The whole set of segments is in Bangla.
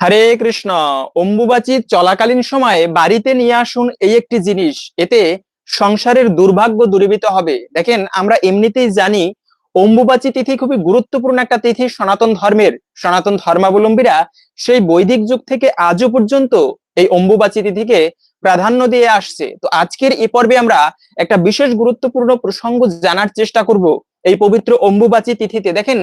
হরে কৃষ্ণ। অম্বুবাচী চলাকালীন সময়ে বাড়িতে নিয়ে আসুন এই একটি জিনিস। এতে সংসারের দুর্ভাগ্য দূরীভূত হবে। দেখেন, আমরা এমনিতেই জানি অম্বুবাচী তিথি খুবই গুরুত্বপূর্ণ একটা তিথি সনাতন ধর্মের। সনাতন ধর্মাবলম্বীরা সেই বৈদিক যুগ থেকে আজও পর্যন্ত এই অম্বুবাচী তিথিকে প্রাধান্য দিয়ে আসছে। তো আজকের এ পর্বে আমরা একটা বিশেষ গুরুত্বপূর্ণ প্রসঙ্গ জানার চেষ্টা করব। এই পবিত্র অম্বুবাচী তিথিতে। দেখেন,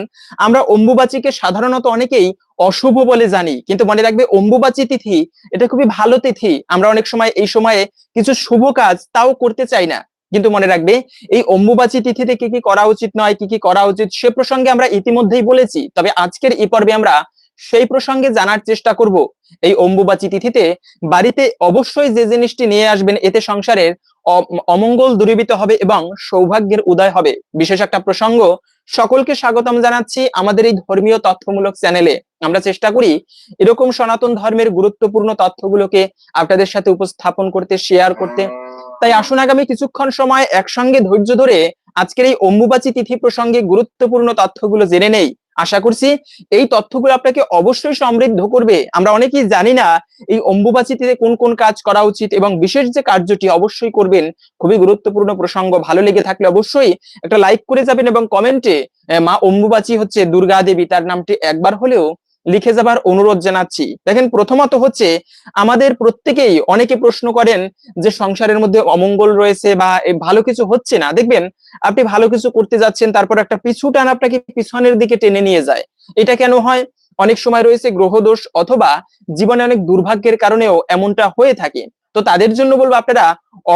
আমরা অম্বুবাচীকে সাধারণত অনেকেই অশুভ বলে জানি, কিন্তু মনে রাখবে অম্বুবাচী তিথি, এটা খুবই ভালো তিথি। আমরা অনেক সময় এই সময়ে কিছু শুভ কাজ তাও করতে চাই না। কিন্তু মনে রাখবে, এই অম্বুবাচী তিথিতে কি কি করা উচিত নয়, কি কি করা উচিত, সে প্রসঙ্গে আমরা ইতিমধ্যেই বলেছি। তবে আজকের এই পর্বে আমরা সেই প্রসঙ্গে জানার চেষ্টা করব। এই অম্বুবাচী তিথিতে বাড়িতে অবশ্যই যে জিনিসটি নিয়ে আসবেন, এতে সংসারের অমঙ্গল দূরীভূত হবে এবং সৌভাগ্যের উদয় হবে। বিশেষ একটা প্রসঙ্গ, সকলকে স্বাগতম জানাচ্ছি আমাদের এই ধর্মীয় তথ্যমূলক চ্যানেলে। আমরা চেষ্টা করি এরকম সনাতন ধর্মের গুরুত্বপূর্ণ তথ্যগুলোকে আপনাদের সাথে উপস্থাপন করতে শেয়ার করতে। তাই আসুন আগামী কিছুক্ষণ সময় একসঙ্গে ধৈর্য ধরে আজকের এই অম্বুবাচী তিথি প্রসঙ্গে গুরুত্বপূর্ণ তথ্যগুলো জেনে নেই। আশা করছি এই তথ্যগুলো আপনাকে অবশ্যই সমৃদ্ধ করবে। আমরা অনেকেই জানি না এই অম্বুবাচিতে কোন কোন কাজ করা উচিত এবং বিশেষ যে কার্যটি অবশ্যই করবেন, খুবই গুরুত্বপূর্ণ প্রসঙ্গ। ভালো লেগে থাকলে অবশ্যই একটা লাইক করে যাবেন এবং কমেন্টে, মা অম্বুবাচী হচ্ছে দুর্গা দেবী তার নামটি একবার হলেও লিখে যাবার অনুরোধ জানাচ্ছি। দেখেন, প্রথমত হচ্ছে, আমাদের প্রত্যেকেই অনেকে প্রশ্ন করেন যে সংসারের মধ্যে অমঙ্গল রয়েছে বা ভালো কিছু হচ্ছে না। দেখবেন, আপনি ভালো কিছু করতে যাচ্ছেন, তারপর একটা পিছু টান আপনাকে পিছনের দিকে টেনে নিয়ে যায়। এটা কেন হয়? অনেক সময় রয়েছে গ্রহদোষ অথবা জীবনে অনেক দুর্ভাগ্যের কারণেও এমনটা হয়ে থাকে। তো তাদের জন্য বলব আপনারা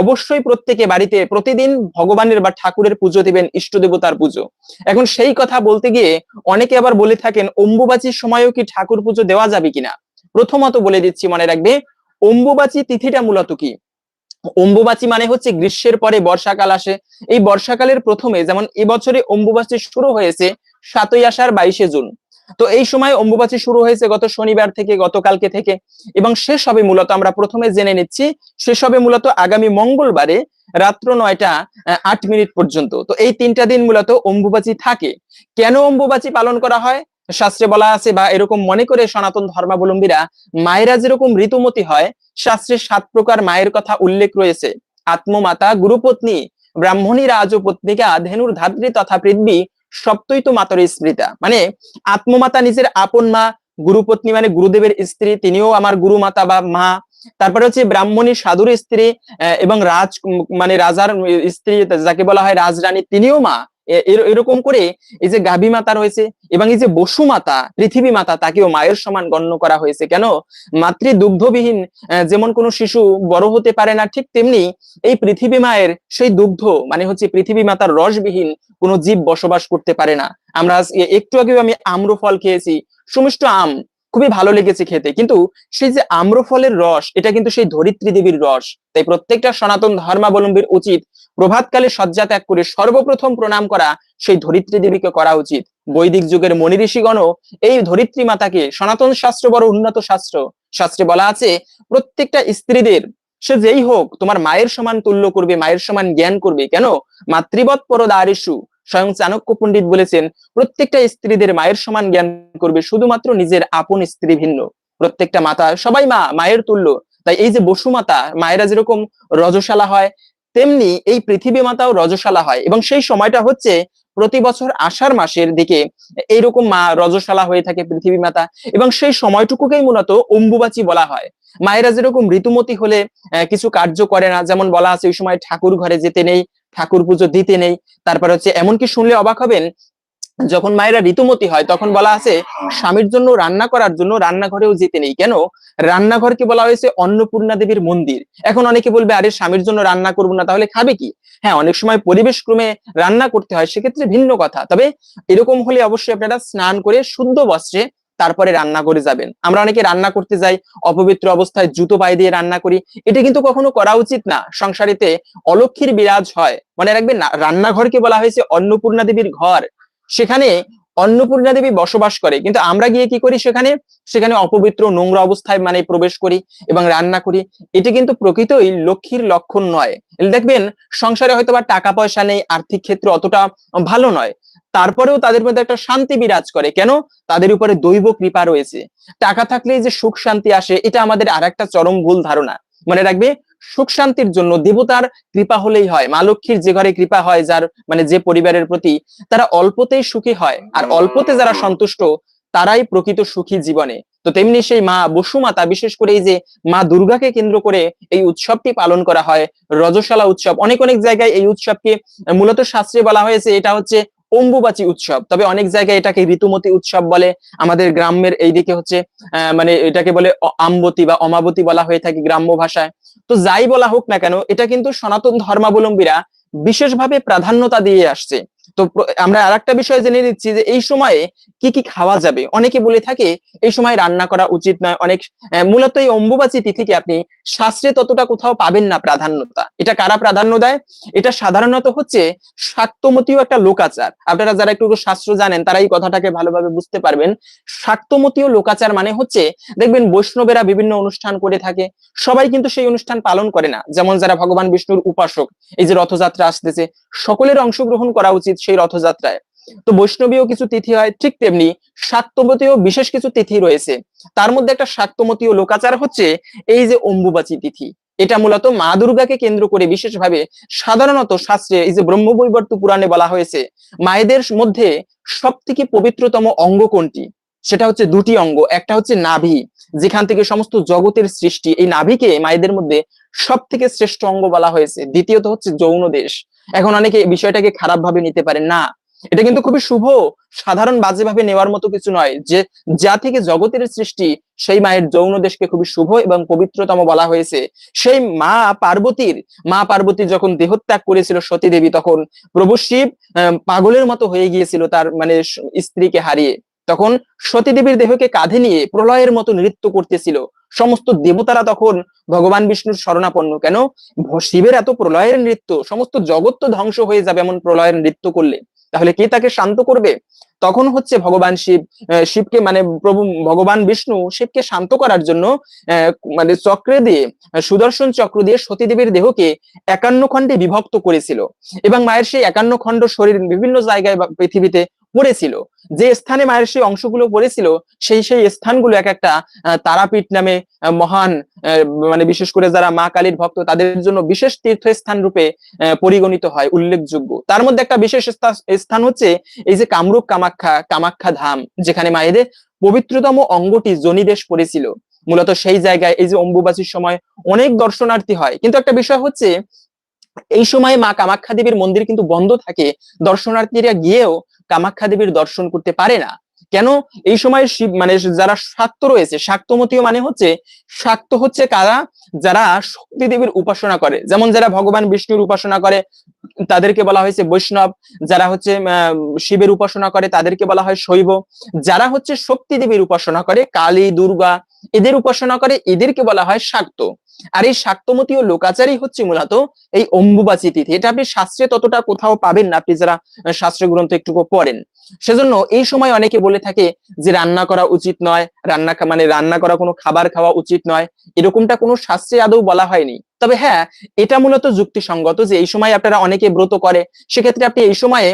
অবশ্যই প্রত্যেকে বাড়িতে প্রতিদিন ভগবানের বা ঠাকুরের পুজো দিবেন ইষ্ট দেবতার পুজো। এখন সেই কথা বলতে গিয়ে অনেকে আবার বলে থাকেন, অম্বুবাচীর সময়ও কি ঠাকুর পুজো দেওয়া যাবে কিনা? প্রথমত বলে দিচ্ছি, মনে রাখবে, অম্বুবাচী তিথিটা মূলত কি? অম্বুবাচী মানে হচ্ছে গ্রীষ্মের পরে বর্ষাকাল আসে। এই বর্ষাকালের প্রথমে, যেমন এবছরে অম্বুবাচী শুরু হয়েছে সাতই আষাঢ় বাইশে জুন। তো এই সময় অম্বুবাচী শুরু হয়েছে গত শনিবার থেকে, গতকালকে থেকে, এবং শেষ হবে মূলত, আমরা প্রথমে জেনে নিচ্ছি, শেষ হবে মূলত আগামী মঙ্গলবারে রাত্র নয়টা আট মিনিট পর্যন্ত। তো এই তিনটা দিন মূলত অম্বুবাচী থাকে। কেন অম্বুবাচী পালন করা হয়? শাস্ত্রে বলা আছে, বা এরকম মনে করে সনাতন ধর্মাবলম্বীরা মায়েরা যেরকম ঋতুমতি হয়, শাস্ত্রে সাত প্রকার মায়ের কথা উল্লেখ রয়েছে। আত্মমাতা, গুরুপত্নী, ব্রাহ্মণী, রাজপত্নিকা, ধেনুর, ধাত্রী তথা পৃথ্বী সপ্তই তো মাতর স্মৃতা। মানে আত্মমাতা নিজের আপন মা, গুরুপত্নী মানে গুরুদেবের স্ত্রী, তিনিও আমার গুরু মাতা বা মা। তারপরে হচ্ছে ব্রাহ্মণী সাধুর স্ত্রী এবং রাজ মানে রাজার স্ত্রী, যাকে বলা হয় রাজরানী, তিনিও মা। এরকম করে এই যে গাভী মাতা রয়েছে এবং এই যে বসু মাতা, পৃথিবী মাতা, তাকেও মায়ের সমান গণ্য করা হয়েছে। কেন? মাতৃ দুগ্ধবিহীন যেমন কোনো শিশু বড় হতে পারে না, ঠিক তেমনি এই পৃথিবী মায়ের সেই দুগ্ধ মানে হচ্ছে পৃথিবী মাতার রসবিহীন কোনো জীব বসবাস করতে পারে না। আমরা একটু আগেও আমি আম্র ফল খেয়েছি, সুমিষ্ট আম, খুবই ভালো লেগেছে খেতে। কিন্তু সেই যে আম্রফলের রস, এটা কিন্তু সেই ধরিত্রী দেবীর রস। তাই প্রত্যেকটা সনাতন ধর্মাবলম্বীর উচিত প্রভাতকালে শয্যা ত্যাগ করে সর্বপ্রথম প্রণাম করা সেই ধরিত্রী দেবীকে করা উচিত। বৈদিক যুগের মনি ঋষিগণও এই ধরিত্রী মাতাকে সনাতন শাস্ত্র বড় উন্নত শাস্ত্র। শাস্ত্রে বলা আছে, প্রত্যেকটা স্ত্রীদের, সে যেই হোক, তোমার মায়ের সমান তুল্য করবে, মায়ের সমান জ্ঞান করবে। কেন? মাতৃবৎ পরদারিসু স্বয়ং চাণক্য পণ্ডিত বলেছেন, প্রত্যেকটা স্ত্রীদের মায়ের সমান জ্ঞান করবে, শুধুমাত্র নিজের আপন স্ত্রী ভিন্ন। প্রত্যেকটা মাতা সবাই মা, মায়ের তুল্য। তাই এই যে বসু মাতা, মায়েরা যেরকম রজশালা হয় তেমনি এই পৃথিবী মাতাও রজশালা হয় এবং সেই সময়টা হচ্ছে প্রতি বছর আষাঢ় মাসের দিকে এইরকম মা রজশালা হয়ে থাকে পৃথিবী মাতা এবং সেই সময়টুকুকেই মূলত অম্বুবাচী বলা হয়। মায়েরা যেরকম ঋতুমতি হলে কিছু কার্য করে না, যেমন বলা আছে ওই সময় ঠাকুর ঘরে যেতে নেই, ঠাকুর পুজো দিতে নেই, তারপর হচ্ছে এমনকি শুনলে অবাক হবেন যখন মায়েরা ঋতুমতি হয়, তখন বলা আছে, স্বামীর জন্য রান্না করার জন্য রান্নাঘরেও যেতে নেই। কেন? রান্নাঘরকে বলা হয়েছে? অন্নপূর্ণা দেবীর মন্দির। এখন অনেকে বলবে, আরে স্বামীর জন্য রান্না করব না, তাহলে খাবে কি? হ্যাঁ অনেক সময় পরিবেশ ক্রমে রান্না করতে হয়, সেক্ষেত্রে ভিন্ন কথা। তবে এরকম হলে অবশ্যই আপনারা স্নান করে শুদ্ধ বস্ত্রে তারপরে রান্না করে যাবেন। আমরা অনেকে রান্না করতে যাই, অপবিত্র অবস্থায় জুতো পায়ে দিয়ে রান্না করি। এটা কিন্তু কখনো করা উচিত না। সংসারিতে অলক্ষীর বিরাজ হয়। মনে রাখবেন রান্নাঘরকে বলা হয়েছে অন্নপূর্ণা দেবীর ঘর। সেখানে অন্নপূর্ণা দেবী বসবাস করে। কিন্তু আমরা গিয়ে কি করি সেখানে? সেখানে অপবিত্র নোংরা অবস্থায় মানে প্রবেশ করি এবং রান্না করি। এটি কিন্তু প্রকৃতই লক্ষ্মীর লক্ষণ নয়। দেখবেন, সংসারে হয়তো বা টাকা পয়সা নেই, আর্থিক ক্ষেত্রে অতটা ভালো নয়। তারপরেও তাদের মধ্যে একটা শান্তি বিরাজ করে। কেন? তাদের উপরে দৈব কৃপা রয়েছে। টাকা থাকলে যে সুখ শান্তি আসে, এটা আমাদের আর একটা চরম ভুল ধারণা। মনে রাখবে সুখ শান্তির জন্য দেবতার কৃপা হলেই হয়। মা লক্ষ্মীর যে ঘরে কৃপা হয়, যার মানে যে পরিবারের প্রতি তারা অল্পতেই সুখী হয়। আর অল্পতে যারা সন্তুষ্ট, তারাই প্রকৃত সুখী জীবনে। তো তেমনি সেই মা বসুমাতা, বিশেষ করে এই যে মা দুর্গাকে কেন্দ্র করে এই উৎসবটি পালন করা হয়। রজশালা উৎসব, অনেক অনেক জায়গায় এই উৎসবকে মূলত শাস্ত্রে বলা হয়েছে। এটা হচ্ছে অম্বুবাচী উৎসব। তবে অনেক জায়গায় এটাকে ঋতুমতি উৎসব বলে। আমাদের গ্রামের এইদিকে হচ্ছে মানে এটাকে বলে আমবতী বা অমাবতী বলা হয়ে থাকে গ্রাম্য ভাষায়। তো যাই বলা হোক না কেন, এটা কিন্তু সনাতন ধর্মাবলম্বীরা বিশেষভাবে প্রাধান্যতা দিয়ে আসছে। তো আমরা আর একটা বিষয় জেনে নিচ্ছি যে এই সময়ে কি কি খাওয়া যাবে? অনেকে বলে থাকে, এই সময় রান্না করা উচিত নয়। অনেক মূলত এই অম্বুবাচী তিথিকে আপনি শাস্ত্রে ততটা কোথাও পাবেন না প্রাধান্যতা। এটা কারা প্রাধান্য দেয়? এটা সাধারণত হচ্ছে শাক্তমতীয় একটা লোকাচার। আপনারা যারা একটু শাস্ত্র জানেন, তারা এই কথাটাকে ভালোভাবে বুঝতে পারবেন। শাক্তমতীয় লোকাচার মানে হচ্ছে, দেখবেন বৈষ্ণবেরা বিভিন্ন অনুষ্ঠান করে থাকে। সবাই কিন্তু সেই অনুষ্ঠান পালন করে না। যেমন যারা ভগবান বিষ্ণুর উপাসক, এই যে রথযাত্রা আসতেছে, সকলের অংশগ্রহণ করা উচিত। সেই রথযাত্রায়। তো বৈষ্ণবীয় কিছু তিথি হয় ঠিক তেমনি শাক্তমতীয় বিশেষ কিছু তিথি রয়েছে। তার মধ্যে একটা শাক্তমতীয় লোকাচার হচ্ছে এই যে অম্বুবাচী তিথি। এটা মূলত মা দুর্গাকে কেন্দ্র করে বিশেষভাবে সাধারণত শাস্ত্রে এই যে ব্রহ্মবৈবর্ত পুরাণে বলা হয়েছে, মায়েদের মধ্যে সব থেকে পবিত্রতম অঙ্গ কোনটি? সেটা হচ্ছে দুটি অঙ্গ, একটা হচ্ছে নাভি, যেখান থেকে সমস্ত জগতের সৃষ্টি, এই নাভিকে মায়েদের মধ্যে সব থেকে শ্রেষ্ঠ অঙ্গ বলা হয়েছে। দ্বিতীয়ত হচ্ছে যৌন দেশ এখন অনেকে বিষয়টাকে খারাপ ভাবে নিতে পারেন। না, এটা কিন্তু খুবই শুভ, সাধারণ বাজে ভাবে নেওয়ার মতো কিছু নয় যে, যা থেকে জগতের সৃষ্টি, সেই মায়ের যৌন দেশকে খুবই শুভ এবং পবিত্রতম বলা হয়েছে। সেই মা পার্বতীর, মা পার্বতী যখন দেহত্যাগ করেছিল সতী দেবী তখন প্রভু শিব পাগলের মতো হয়ে গিয়েছিল তার মানে স্ত্রীকে হারিয়ে। তখন সতী দেবীর দেহকে কাঁধে নিয়ে প্রলয়ের মতো নৃত্য করতেছিল। সমস্ত দেবতারা তখন ভগবান বিষ্ণুর শরণাপন্ন। কেন? শিবের এত প্রলয়ের নৃত্য, সমস্ত জগৎ তো ধ্বংস হয়ে যাবে এমন প্রলয়ের নৃত্য করলে। তাহলে কে তাকে শান্ত করবে? তখন হচ্ছে ভগবান শিব শিবকে মানে প্রভু, ভগবান বিষ্ণু শিবকে শান্ত করার জন্য মানে চক্রে দিয়ে সুদর্শন চক্র দিয়ে সতীদেবীর দেহকে একান্ন খণ্ডে বিভক্ত করেছিল। এবং মায়ের সেই একান্ন খণ্ড শরীর বিভিন্ন জায়গায় পৃথিবীতে পড়েছিল। যে স্থানে মায়ের সেই অংশগুলো পড়েছিল, সেই সেই স্থানগুলো এক একটা তারাপীঠ নামে মহান মানে বিশেষ করে যারা মা কালীর ভক্ত, তাদের জন্য বিশেষ তীর্থস্থান রূপে পরিগণিত হয়, উল্লেখযোগ্য। তার মধ্যে একটা বিশেষ স্থান হচ্ছে এই যে কামরূপ কামাখ্যা কামাখ্যা ধাম, যেখানে মায়েদের পবিত্রতম অঙ্গটি জনিদেশ পড়েছিল। মূলত সেই জায়গায় এই যে অম্বুবাসীর সময় অনেক দর্শনার্থী হয়। কিন্তু একটা বিষয় হচ্ছে, এই সময় মা কামাখ্যা দেবীর মন্দির কিন্তু বন্ধ থাকে, দর্শনার্থীরা গিয়েও কামাখ্যা দেবীর দর্শন করতে পারে না। কেন? এই সময় শিব মানে যারা শাক্ত রয়েছে শাক্তমতীয় মানে হচ্ছে, শাক্ত হচ্ছে কারা? যারা শক্তি দেবীর উপাসনা করে। যেমন যারা ভগবান বিষ্ণুর উপাসনা করে, তাদেরকে বলা হয়েছে বৈষ্ণব। যারা হচ্ছে শিবের উপাসনা করে, তাদেরকে বলা হয় শৈব। যারা হচ্ছে শক্তি দেবীর উপাসনা করে, কালী, দুর্গা এদের উপাসনা করে, এদেরকে বলা হয় শাক্ত। আর এই শাক্তমতীয় লোকাচারই হচ্ছে মূলত এই অম্বুবাচী তিথি। এটা আপনি শাস্ত্রে ততটা কোথাও পাবেন না, আপনি যারা শাস্ত্র গ্রন্থ একটুকু পড়েন। সেজন্য এই সময় অনেকে বলে থাকে যে রান্না করা উচিত নয়, রান্না মানে রান্না করা, কোনো খাবার খাওয়া উচিত নয়। এরকমটা কোনো শাস্ত্রে আদৌ বলা হয়নি। তবে হ্যাঁ এটা মূলত যুক্তিসঙ্গত যে এই সময় আপনারা অনেকে ব্রত করে, সেক্ষেত্রে আপনি এই সময়ে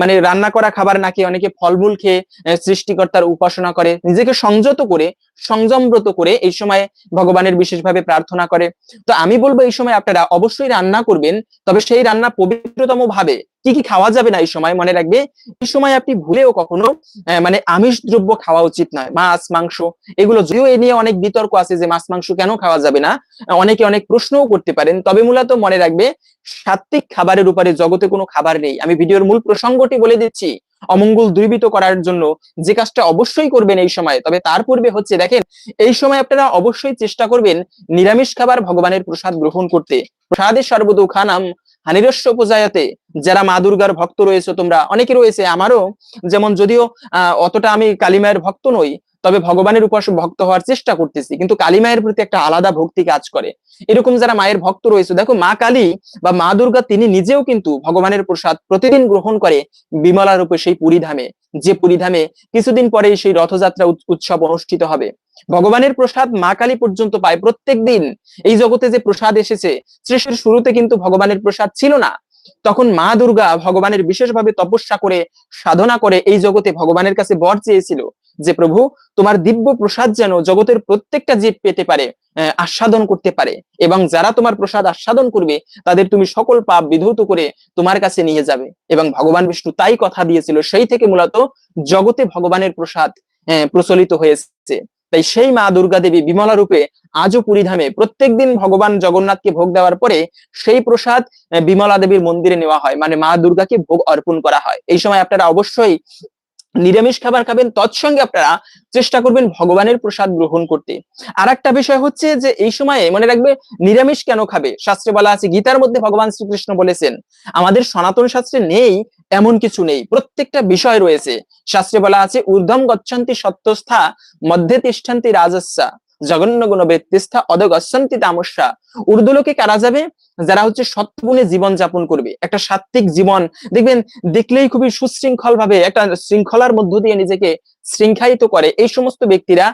মানে রান্না করা খাবার নাকি অনেকে ফলমূল খেয়ে সৃষ্টিকর্তার উপাসনা করে, নিজেকে সংযত করে সংযম ব্রত করে এই সময়ে ভগবানের বিশেষভাবে প্রার্থনা করে। তো আমি বলব এই সময় আপনারা অবশ্যই রান্না করবেন, তবে সেই রান্না পবিত্রতম ভাবে কি কি খাওয়া যাবে না এই সময় মনে রাখবে? এই সময় আপনি ভুলেও কখনো মানে আমিষ দ্রব্য খাওয়া উচিত নয়। মাছ, মাংস, এগুলো যদিও এ নিয়ে অনেক বিতর্ক আছে যে মাছ, মাংস কেন খাওয়া যাবে না, অনেকে অনেক প্রশ্নও করতে পারেন। তবে মূলত মনে রাখবে সাত্বিক খাবারের উপরে জগতে কোনো খাবার নেই। আমি ভিডিওর মূল প্রসঙ্গটি বলে দিচ্ছি, অমঙ্গল দূরীভূত করার জন্য যে কাজটা অবশ্যই করবেন এই সময়। তবে তার পূর্বে হচ্ছে, দেখেন, এই সময় আপনারা অবশ্যই চেষ্টা করবেন নিরামিষ খাবার ভগবানের প্রসাদ গ্রহণ করতে। প্রসাদের সর্বদুখানাম হানিরস্য পূজায়তে যারা মা দুর্গার ভক্ত রয়েছে তোমরা, অনেকে রয়েছে আমারও। যেমন যদিও অতটা আমি কালিমায়ের ভক্ত নই, তবে ভগবানের উপাস ভক্ত হওয়ার চেষ্টা করতেছি, কিন্তু কালী মায়ের প্রতি একটা আলাদা ভক্তি কাজ করে। এরকম যারা মায়ের ভক্ত রয়েছে, দেখো মা কালী বা মা দুর্গা, তিনি নিজেও কিন্তু ভগবানের প্রসাদ প্রতিদিন গ্রহণ করে বিমলা রূপে সেই পুরী ধামে। যে পুরীধামে কিছুদিন পরে সেই রথযাত্রা উৎসব অনুষ্ঠিত হবে। ভগবানের প্রসাদ মা কালী পর্যন্ত পায় প্রত্যেক দিন। এই জগতে যে প্রসাদ এসেছে, সৃষ্টির শুরুতে কিন্তু ভগবানের প্রসাদ ছিল না। তখন মা দুর্গা ভগবানের বিশেষভাবে তপস্যা করে, সাধনা করে এই জগতে ভগবানের কাছে বর চেয়েছিল। যে প্রভু, তোমার দিব্য প্রসাদ যেন জগতের প্রত্যেকটা জীব পেতে পারে আস্বাদন করতে পারে। এবং যারা তোমার প্রসাদ আস্বাদন করবে, তাদের তুমি সকল পাপ বিধৌত করে তোমার কাছে নিয়ে যাবে। এবং ভগবান বিষ্ণু তাই কথা দিয়েছিল, সেই থেকে মূলত জগতে ভগবানের প্রসাদ প্রচলিত হয়েছে। তাই সেই মা দুর্গা দেবী বিমলা রূপে আজও পুরীধামে প্রত্যেকদিন ভগবান জগন্নাথকে ভোগ দেওয়ার পরে সেই প্রসাদ বিমলা দেবীর মন্দিরে নেওয়া হয়। মানে মা দুর্গাকে ভোগ অর্পণ করা হয়। এই সময় আপনারা অবশ্যই নিরামিষ খাবার খাবেন, তৎসঙ্গে আপনারা চেষ্টা করবেন ভগবানের প্রসাদ গ্রহণ করতে। আর একটা বিষয় হচ্ছে যে এই সময়ে মনে রাখবে, নিরামিষ কেন খাবে? শাস্ত্রে বলা আছে, গীতার মধ্যে ভগবান শ্রীকৃষ্ণ বলেছেন, আমাদের সনাতন শাস্ত্রে নেই, এমন কিছু নেই। প্রত্যেকটা বিষয় রয়েছে। শাস্ত্রে বলা আছে ঊর্ধ্বম গচ্ছন্তি সত্যস্থা, মধ্যে তিষ্ঠান্তি রাজস্যা। জগন্ন গুণ বেত্তিস্থা তামসা তামস্যা। ঊর্ধ্বলোকে কারা যাবে? যারা হচ্ছে সৎগুণে জীবন যাপন করবে। একটা সাত্বিক জীবন। দেখবেন, দেখলেই খুবই সুশৃঙ্খল ভাবে একটা শৃঙ্খলার মধ্য দিয়ে নিজেকে শৃঙ্খায়িত করে, এই সমস্ত ব্যক্তিরা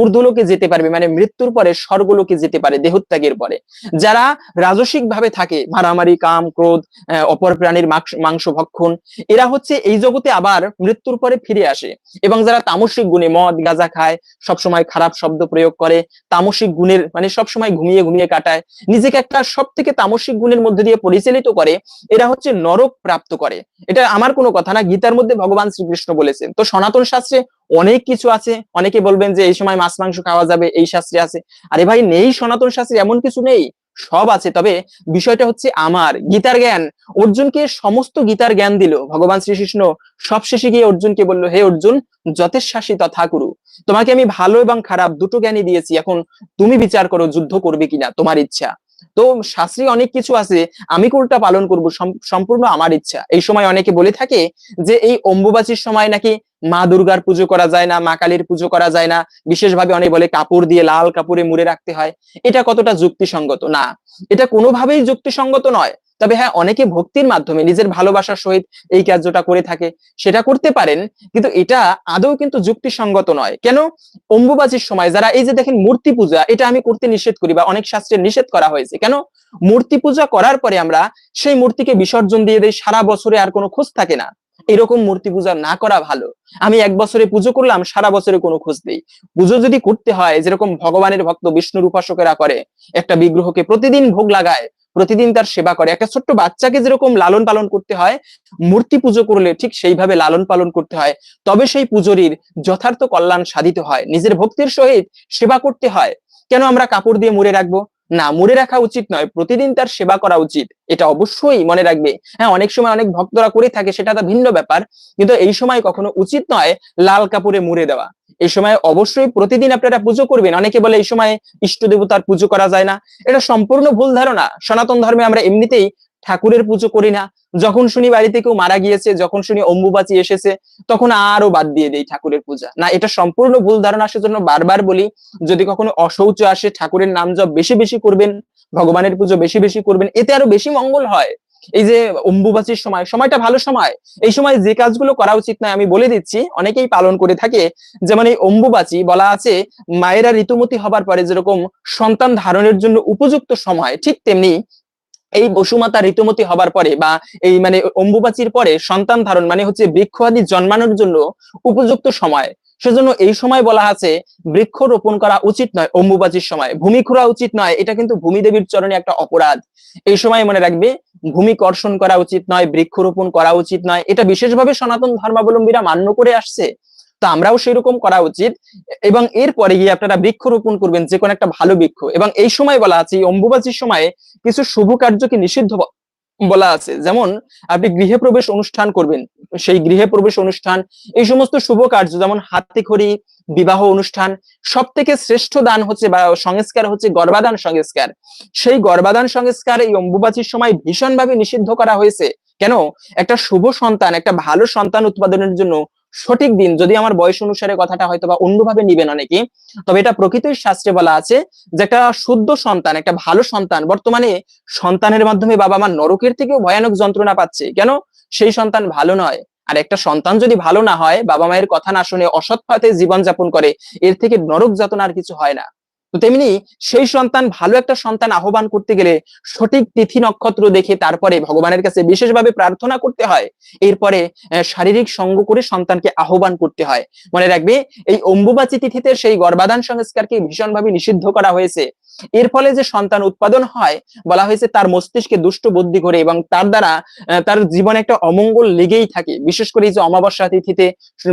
ঊর্ধ্বলোকে যেতে পারবে মানে মৃত্যুর পরে স্বর্গলোকে যেতে পারে, দেহত্যাগের পরে। যারা রাজসিক ভাবে থাকে, মারামারি, কাম, ক্রোধ অপর প্রাণীর মাংস ভক্ষণ, এরা হচ্ছে এই জগতে আবার মৃত্যুর পরে ফিরে আসে। এবং যারা তামসিক গুণে মদ, গাঁজা খায়, সবসময় খারাপ শব্দ প্রয়োগ করে, তামসিক গুণের মানে সবসময় ঘুমিয়ে ঘুমিয়ে কাটায়, নিজেকে একটা সব থেকে তামসিক গুণের মধ্যে দিয়ে পরিচালিত করে, এরা হচ্ছে নরক প্রাপ্ত করে। এটা আমার কোনো কথা না, গীতার মধ্যে ভগবান শ্রীকৃষ্ণ বলেছেন। তো সনাতন শাস্ত্রে অনেক কিছু আছে। অনেকে বলবেন যে, এই সময় মাছ, মাংস খাওয়া যাবে, এই শাস্ত্রে আছে। আরে ভাই, নেই সনাতন শাস্ত্রে এমন কিছু নেই। সব আছে। তবে বিষয়টা হচ্ছে আমার, গীতার জ্ঞান। অর্জুনকে সমস্ত গীতার জ্ঞান দিল। ভগবান শ্রীকৃষ্ণ সব শেষে গিয়ে অর্জুনকে বলল, হে অর্জুন যথেচ্ছাসী তথা কুরু তোমাকে আমি ভালো এবং খারাপ দুটো জ্ঞানই দিয়েছি। এখন তুমি বিচার করো, যুদ্ধ করবে কিনা? তোমার ইচ্ছা। তো শাস্ত্রে অনেক কিছু আছে। আমি কোনটা পালন করব? সম- সম্পূর্ণ আমার ইচ্ছা। এই সময় অনেকে বলে থাকে যে, এই অম্বুবাচীর সময় নাকি মা দুর্গার পুজো করা যায় না, মা কালীর পুজো করা যায় না। বিশেষভাবে অনেক বলে কাপড় দিয়ে লাল কাপড়ে মুড়ে রাখতে হয়। এটা কতটা যুক্তিসঙ্গত? না, এটা কোনোভাবেই যুক্তিসঙ্গত নয়। তবে হ্যাঁ অনেকে ভক্তির মাধ্যমে নিজের ভালোবাসার সহিত এই কার্যটা করে থাকে, সেটা করতে পারেন, কিন্তু এটা আদৌ কিন্তু যুক্তিসঙ্গত নয়। কেন? অম্বুবাচীর সময় যারা, এই যে দেখেন মূর্তি পূজা, এটা আমি করতে নিষেধ করি বা অনেক শাস্ত্রে নিষেধ করা হয়েছে। কেন? মূর্তি পূজা করার পরে আমরা সেই মূর্তিকে বিসর্জন দিয়ে দেই, সারা বছরে আর কোনো খোঁজ থাকে না। এরকম মূর্তি পূজা না করা ভালো। আমি এক বছরে পুজো করলাম, সারা বছরে কোনো খোঁজ নেই। পুজো যদি করতে হয়, যেরকম ভগবানের ভক্ত বিষ্ণুর উপাসকেরা করে, একটা বিগ্রহকে প্রতিদিন ভোগ লাগায়, প্রতিদিন তার সেবা করে, একটা ছোট্ট বাচ্চাকে যেরকম লালন পালন করতে হয়, মূর্তি পুজো করলে ঠিক সেইভাবে লালন পালন করতে হয়। তবে সেই পুজোরির যথার্থ কল্যাণ সাধিত হয়, নিজের ভক্তির সহিত সেবা করতে হয়। কেন আমরা কাপড় দিয়ে মুড়ে রাখব? না মুড়ে রাখা উচিত নয়, প্রতিদিন তার সেবা করা উচিত, এটা অবশ্যই মনে রাখবে। হ্যাঁ অনেক সময় অনেক ভক্তরা করে থাকে, সেটা তা ভিন্ন ব্যাপার, কিন্তু এই সময় কখনো উচিত নয় লাল কাপড়ে মুড়ে দেওয়া। এই সময় অবশ্যই প্রতিদিন আপনারা পুজো করবেন, অনেকে বলে এই সময় ইষ্ট দেবতার পুজো করা যায় না, এটা সম্পূর্ণ ভুল ধারণা, সনাতন ধর্মে আমরা এমনিতেই ঠাকুরের পুজো করি না যখন শুনি বাড়িতে কেউ মারা গিয়েছে, যখন শুনি অম্বুবাচী এসেছে, তখন আরও বাদ দিয়ে দেই ঠাকুরের পূজা। না, এটা সম্পূর্ণ ভুল ধারণা আসার জন্য বারবার বলি, যদি কখনো অশৌচ আসে, ঠাকুরের নাম জপ বেশি বেশি করবেন, ভগবানের পুজো বেশি বেশি করবেন, এতে আরও বেশি মঙ্গল হয়। এই যে অম্বুবাচীর সময়, সময়টা ভালো সময়, এই সময় যে কাজগুলো করা উচিত নয়, আমি বলে দিচ্ছি, অনেকেই পালন করে থাকে, যেমন এই অম্বুবাচী বলা আছে, মায়েরা ঋতুমতি হবার পরে যেরকম সন্তান ধারণের জন্য উপযুক্ত সময়, ঠিক তেমনি এই বসুমাতা ঋতুমতি হবার পরে বা এই মানে অম্বুবাচীর পরে সন্তান ধারণ মানে হচ্ছে বৃক্ষ আদি জন্মানোর জন্য উপযুক্ত সময়। সেজন্য এই সময় বলা আছে, বৃক্ষ রোপণ করা উচিত নয় অম্বুবাচীর সময়। ভূমি খোঁড়া উচিত নয়, এটা কিন্তু ভূমি দেবীর চরণে একটা অপরাধ। এই সময় মনে রাখবে, ভূমি কর্ষণ করা উচিত নয় বৃক্ষরোপণ করা উচিত নয়। এটা বিশেষভাবে সনাতন ধর্মাবলম্বীরা মান্য করে আসছে। তো আমরাও সেরকম করা উচিত। এবং এরপরে গিয়ে আপনারা বৃক্ষরোপণ করবেন, যে কোনো একটা ভালো বৃক্ষ। এবং এই সময় বলা আছে, এই অম্বুবাচীর সময়ে কিছু শুভ কার্যকে নিষিদ্ধ বলা আছে। যেমন, আপনি গৃহে প্রবেশ অনুষ্ঠান করবেন, সেই গৃহে প্রবেশ অনুষ্ঠান, এই সমস্ত শুভ কার্য যেমন হাতে খড়ি, বিবাহ অনুষ্ঠান সব থেকে শ্রেষ্ঠ দান হচ্ছে বা সংস্কার হচ্ছে গর্বাদান সংস্কার। সেই গর্বাদান সংস্কার এই অম্বুবাচীর সময় ভীষণভাবে নিষিদ্ধ করা হয়েছে। কেন? একটা শুভ সন্তান, একটা ভালো সন্তান উৎপাদনের জন্য সঠিক দিন, যদি আমার বয়স অনুসারে কথাটা হয়তো বা অন্যভাবে নিবেন অনেকে তবে এটা প্রকৃতির শাস্ত্রে বলা আছে যে একটা শুদ্ধ সন্তান, একটা ভালো সন্তান, বর্তমানে সন্তানের মাধ্যমে বাবা মা নরকের থেকেও ভয়ানক যন্ত্রণা পাচ্ছে। কেন? সেই সন্তান ভালো নয়। আর একটা সন্তান যদি ভালো না হয়, বাবা মায়ের কথা না শুনে অসৎ পথে জীবনযাপন করে, এর থেকে নরক যাতনা আর কিছু হয় না। তো তেমনি সেই সন্তান ভালো একটা সন্তান আহ্বান করতে গেলে সঠিক তিথি নক্ষত্র দেখে তারপরে ভগবানের কাছে বিশেষভাবে প্রার্থনা করতে হয়। এরপরে শারীরিক সঙ্গ করে সন্তানকে আহ্বান করতে হয়। মনে রাখবে, এই অম্বুবাচী তিথিতে সেই গর্ভাধান সংস্কারকে ভীষণভাবে নিষিদ্ধ করা হয়েছে। এর ফলে যে সন্তান উৎপাদন হয়, বলা হয়েছে তার মস্তিষ্কে দুষ্ট বুদ্ধি করে এবং তার দ্বারা তার জীবনে একটা অমঙ্গল লেগেই থাকে। বিশেষ করে এই যে অমাবস্যা তিথিতে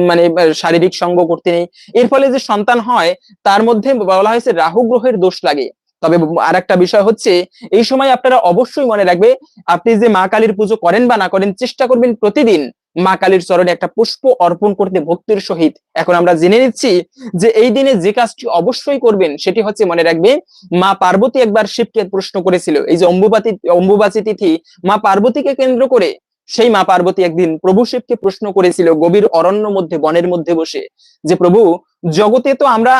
মানে শারীরিক সঙ্গ করতে নেই। এর ফলে যে সন্তান হয়, তার মধ্যে বলা হয়েছে রাহু গ্রহের দোষ লাগে। তবে আর একটা বিষয় হচ্ছে, এই সময় আপনারা অবশ্যই মনে রাখবে, আপনি যে মা কালীর পুজো করেন বা না করেন, চেষ্টা করবেন প্রতিদিন মা কালীর চরণে একটা পুষ্প অর্পণ করতে ভক্তির সহিত। এখন আমরা জেনে নিচ্ছি যে এই দিনে যে কাজটি অবশ্যই করবেন, সেটি হচ্ছে মনে রাখবে, মা পার্বতী একবার শিবকে প্রশ্ন করেছিল। এই যে অম্বুবাতি অম্বুবাচী তিথি, মা পার্বতীকে কেন্দ্র করে সেই মা পার্বতী একদিন প্রভু শিবকে প্রশ্ন করেছিল গভীর অরণ্য মধ্যে, বনের মধ্যে বসে যে, প্রভু জগতে তো আমরা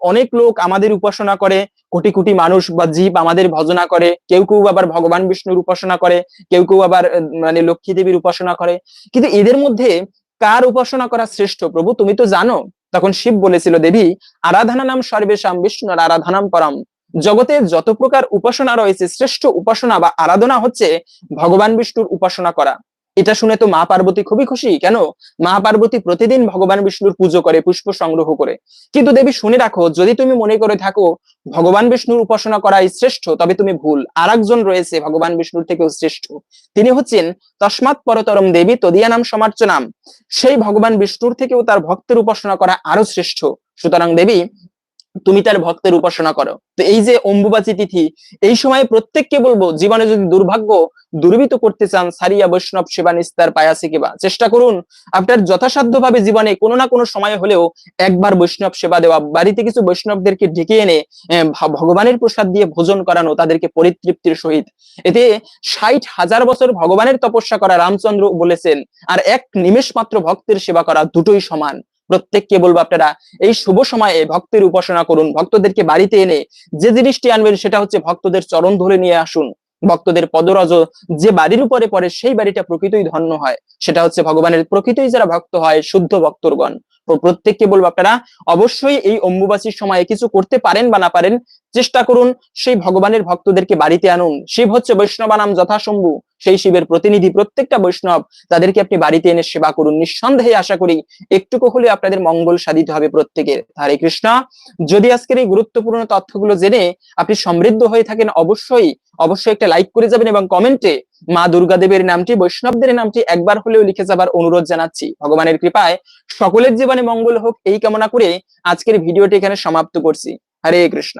অনেক লোক আমাদের উপাসনা করে, কোটি কোটি মানুষ বা জীব আমাদের ভজনা করে, কেউ কেউ আবার ভগবান বিষ্ণুর উপাসনা করে, কেউ কেউ আবার মানে লক্ষ্মী দেবীর উপাসনা করে। কিন্তু এদের মধ্যে কার উপাসনা করা শ্রেষ্ঠ? প্রভু, তুমি তো জানো, তখন শিব বলেছিল, দেবী, আরাধনা নাম সর্বেশাম বিষ্ণুর আরাধনাম পরম। জগতে যত প্রকার উপাসনা রয়েছে, শ্রেষ্ঠ উপাসনা বা আরাধনা হচ্ছে ভগবান বিষ্ণুর উপাসনা করা। এটা শুনে তো মা পার্বতী খুবই খুশি। কেন? মা পার্বতী প্রতিদিন ভগবান বিষ্ণুর পুজো করে, পুষ্প সংগ্রহ করে। কিন্তু দেবী শুনে রাখো, যদি তুমি মনে করে থাকো, ভগবান বিষ্ণুর উপাসনা করাই শ্রেষ্ঠ, তবে তুমি ভুল। আর একজন রয়েছে ভগবান বিষ্ণুর থেকেও শ্রেষ্ঠ। তিনি হচ্ছেন তসমাৎ পরতরম দেবী তদিয়া নাম সমার্চনাম। সেই ভগবান বিষ্ণুর থেকেও তার ভক্তের উপাসনা করা আরও শ্রেষ্ঠ। সুতরাং দেবী তুমি তার ভক্তের উপাসনা করো। তো এই যে অম্বুবাচী তিথি, এই সময় প্রত্যেককে বলব, জীবনে যদি দুর্ভাগ্য দুর্বিত করতে চান, সারিয়া, বৈষ্ণব সেবা নিস্তার পায়াসে কেবা, চেষ্টা করুন। আপনার যথাসাধ্য ভাবে জীবনে কোনো না কোনো সময় হলেও একবার বৈষ্ণব সেবা দেওয়া, বাড়িতে কিছু বৈষ্ণবদেরকে ডেকে এনে ভগবানের প্রসাদ দিয়ে ভোজন করানো তাদেরকে পরিতৃপ্তির সহিত। এতে ষাট হাজার বছর ভগবানের তপস্যা করা রামচন্দ্র বলেছেন, আর এক নিমেষ মাত্র ভক্তের সেবা করা দুটোই সমান। প্রত্যেককে বলব আপনারা, এই শুভ সময়ে ভক্তের উপাসনা করুন, ভক্তদেরকে বাড়িতে এনে যে জিনিসটি আনবেন সেটা হচ্ছে ভক্তদের চরণ ধরে নিয়ে আসুন। ভক্তদের পদরজ, যে বাড়ির উপরে পড়ে সেই বাড়িটা প্রকৃতই ধন্য হয়, সেটা হচ্ছে ভগবানের প্রকৃতই যারা ভক্ত হয়, শুদ্ধ ভক্তরগণ তো প্রত্যেককে বলব আপনারা, অবশ্যই এই অম্বুবাসীর সময়ে কিছু করতে পারেন বা না পারেন, চেষ্টা করুন সেই ভগবানের ভক্তদেরকে বাড়িতে আনুন। শিব হচ্ছে বৈষ্ণবানাম যথাশম্ভু সেই শিবের প্রতিনিধি প্রত্যেকটা বৈষ্ণব তাদেরকে আপনি বাড়িতে এনে সেবা করুন। নিঃসন্দেহে আশা করি একটুকু হলে আপনাদের মঙ্গল সাধিত হবে প্রত্যেকের। হরে কৃষ্ণ। যদি আজকের এই গুরুত্বপূর্ণ তথ্যগুলো জেনে আপনি সমৃদ্ধ হয়ে থাকেন, অবশ্যই অবশ্যই একটা লাইক করে যাবেন এবং কমেন্টে মা দুর্গা দেবীর নামটি, বৈষ্ণবদের নামটি একবার হলেও লিখে যাবার অনুরোধ জানাচ্ছি। ভগবানের কৃপায় সকলের জীবনে মঙ্গল হোক, এই কামনা করে আজকের ভিডিওটি এখানে সমাপ্ত করছি। হরে কৃষ্ণ।